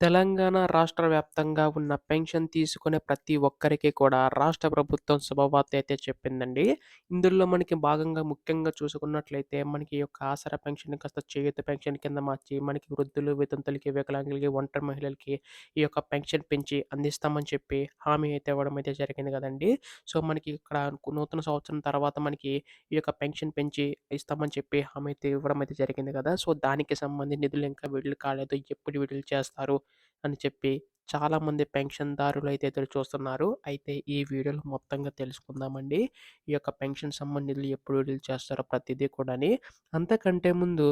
తెలంగాణ రాష్ట్ర వ్యాప్తంగా ఉన్న పెన్షన్ తీసుకునే ప్రతి ఒక్కరికి కూడా రాష్ట్ర ప్రభుత్వం శుభవార్త అయితే చెప్పిందండి. ఇందులో మనకి భాగంగా ముఖ్యంగా చూసుకున్నట్లయితే మనకి ఈ యొక్క ఆసరా పెన్షన్ కాస్త చేయూత పెన్షన్ కింద మార్చి మనకి వృద్ధులు, వితంతులకి, వికలాంగులకి, ఒంటరి మహిళలకి ఈ యొక్క పెన్షన్ పెంచి అందిస్తామని చెప్పి హామీ అయితే ఇవ్వడం అయితే జరిగింది కదండీ! సో, మనకి ఇక్కడ నూతన సంవత్సరం తర్వాత మనకి ఈ యొక్క పెన్షన్ పెంచి ఇస్తామని చెప్పి హామీ అయితే ఇవ్వడం అయితే జరిగింది కదా! సో, దానికి సంబంధించి నిధులు ఇంకా విడుదల కాలేదు. ఎప్పుడు విడుదల చేస్తారు అని చెప్పి చాలామంది పెన్షన్‌దారులు అయితే ఎదురు చూస్తున్నారు. అయితే ఈ వీడియోలో మొత్తంగా తెలుసుకుందామండి. ఈ యొక్క పెన్షన్ సంబంధితులు ఎప్పుడు రిలీజ్ చేస్తారో ప్రతిదీ కూడాని. అంతకంటే ముందు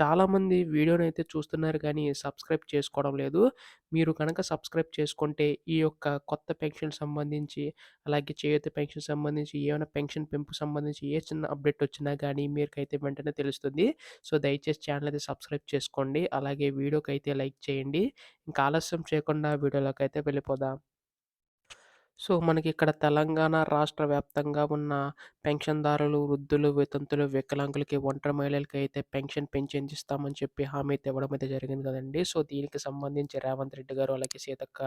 చాలామంది వీడియోనైతే చూస్తున్నారు కానీ సబ్స్క్రైబ్ చేసుకోవడం లేదు. మీరు కనుక సబ్స్క్రైబ్ చేసుకుంటే ఈ యొక్క కొత్త పెన్షన్ సంబంధించి అలాగే చేయూత పెన్షన్ సంబంధించి ఏమైనా పెన్షన్ పెంపు సంబంధించి ఏ చిన్న అప్డేట్ వచ్చినా కానీ మీకైతే వెంటనే తెలుస్తుంది. సో, దయచేసి ఛానల్ అయితే సబ్స్క్రైబ్ చేసుకోండి. అలాగే వీడియోకైతే లైక్ చేయండి. ఇంకా ఆలస్యం చేయకుండా వీడియోలోకి అయితే వెళ్ళిపోదాం. సో, మనకి ఇక్కడ తెలంగాణ రాష్ట్ర వ్యాప్తంగా ఉన్న పెన్షన్‌దారులు, వృద్ధులు, వితంతులు, వికలాంగులకి, ఒంటరి మహిళలకి అయితే పెన్షన్ పెంచి అందిస్తామని చెప్పి హామీ అయితే ఇవ్వడం అయితే జరిగింది కదండీ! సో, దీనికి సంబంధించి రేవంత్ రెడ్డి గారు అలాగే సీతక్క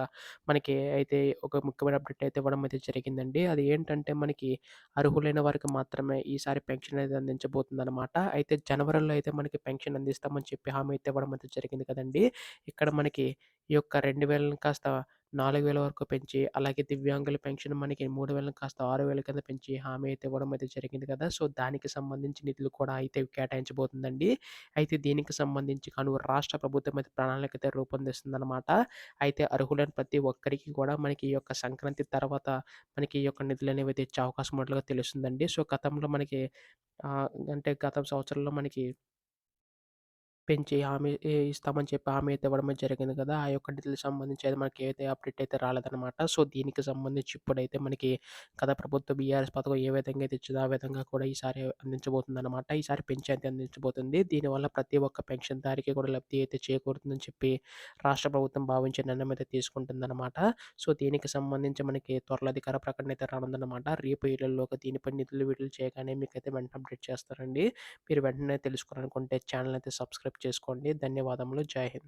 మనకి అయితే ఒక ముఖ్యమైన అప్డేట్ అయితే ఇవ్వడం అయితే జరిగిందండి. అది ఏంటంటే మనకి అర్హులైన వారికి మాత్రమే ఈసారి పెన్షన్ అనేది అందించబోతుందనమాట. అయితే జనవరిలో అయితే మనకి పెన్షన్ అందిస్తామని చెప్పి హామీ అయితే ఇవ్వడం అయితే జరిగింది కదండీ! ఇక్కడ మనకి ఈ యొక్క 2000 కాస్త 4000 వరకు పెంచి అలాగే దివ్యాంగుల పెన్షన్ మనకి 3000 కాస్త ఆరు వేల కింద పెంచి హామీ అయితే ఇవ్వడం అయితే జరిగింది కదా! సో, దానికి సంబంధించి నిధులు కూడా అయితే కేటాయించబోతుందండి. అయితే దీనికి సంబంధించి గాను రాష్ట్ర ప్రభుత్వం అయితే ప్రణాళిక అయితే రూపొందిస్తుందన్నమాట అయితే అర్హులైన ప్రతి ఒక్కరికి కూడా మనకి ఈ యొక్క సంక్రాంతి తర్వాత మనకి ఈ యొక్క నిధులనేవి తెచ్చే అవకాశం ఉన్నట్లుగా తెలుస్తుందండి. సో, గతంలో మనకి అంటే గత సంవత్సరంలో మనకి పెంచి హామీ ఇస్తామని చెప్పి హామీ అయితే ఇవ్వడం జరిగింది కదా! ఆ యొక్క నిధులకు సంబంధించి అయితే మనకి ఏదైతే అప్డేట్ అయితే రాలేదనమాట. సో, దీనికి సంబంధించి ఇప్పుడైతే మనకి గత ప్రభుత్వ బీఆర్ఎస్ పథకం ఏ విధంగా అయితే ఇచ్చిందో ఆ విధంగా కూడా ఈసారి అందించబోతుందనమాట. ఈసారి పెంచి అయితే అందించబోతుంది. దీనివల్ల ప్రతి ఒక్క పెన్షన్‌దారికి కూడా లబ్ధి అయితే చేకూరుతుందని చెప్పి రాష్ట్ర ప్రభుత్వం భావించి నిర్ణయం అయితే తీసుకుంటుందనమాట. సో, దీనికి సంబంధించి మనకి త్వరలో అధికార ప్రకటన అయితే రానుందనమాట. రేపు ఏళ్ళలోకి దీనిపై నిధులు విడుదల చేయగానే మీకైతే వెంటనే అప్డేట్ చేస్తారండి. మీరు వెంటనే తెలుసుకోవాలనుకుంటే ఛానల్ అయితే సబ్స్క్రైబ్ చేసుకోండి. ధన్యవాదములు. జై హింద్.